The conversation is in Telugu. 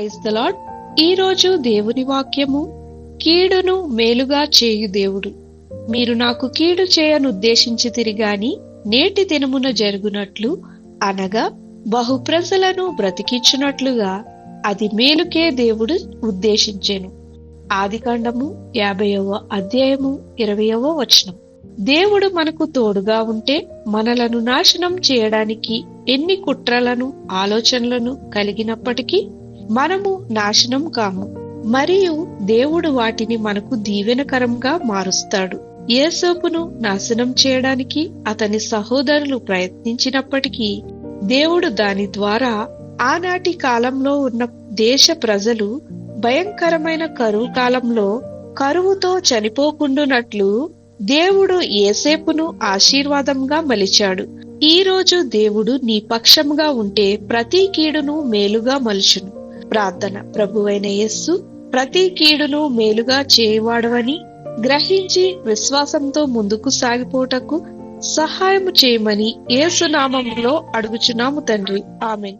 ప్రైజ్ ద లాడ్ ఈ రోజు దేవుని వాక్యము కీడును మేలుగా చేయు దేవుడు. మీరు నాకు కీడు చేయనుద్దేశించి తిరిగాని నేటి దినమున జరుగునట్లు అనగా బహు ప్రజలను బ్రతికించున్నట్లుగా అది మేలుకే దేవుడు ఉద్దేశించెను. ఆదికాండము యాభైవ అధ్యాయము ఇరవయవ వచనం. దేవుడు మనకు తోడుగా ఉంటే మనలను నాశనం చేయడానికి ఎన్ని కుట్రలను ఆలోచనలను కలిగినప్పటికీ మనము నాశనం కాము. మరియు దేవుడు వాటిని మనకు దీవెనకరంగా మారుస్తాడు. ఏసోపును నాశనం చేయడానికి అతని సహోదరులు ప్రయత్నించినప్పటికీ దేవుడు దాని ద్వారా ఆనాటి కాలంలో ఉన్న దేశ ప్రజలు భయంకరమైన కరువు కాలంలో కరువుతో చనిపోకుండునట్లు దేవుడు ఏసేపును ఆశీర్వాదంగా మలిచాడు. ఈ రోజు దేవుడు నీ పక్షంగా ఉంటే ప్రతి కీడును మేలుగా మలుచును. ప్రార్థన. ప్రభువైన యస్సు ప్రతి కీడును మేలుగా చేయవాడవని గ్రహించి విశ్వాసంతో ముందుకు సాగిపోటకు సహాయము చేయమని ఏసునామంలో అడుగుచున్నాము తండ్రి. ఆమెన్.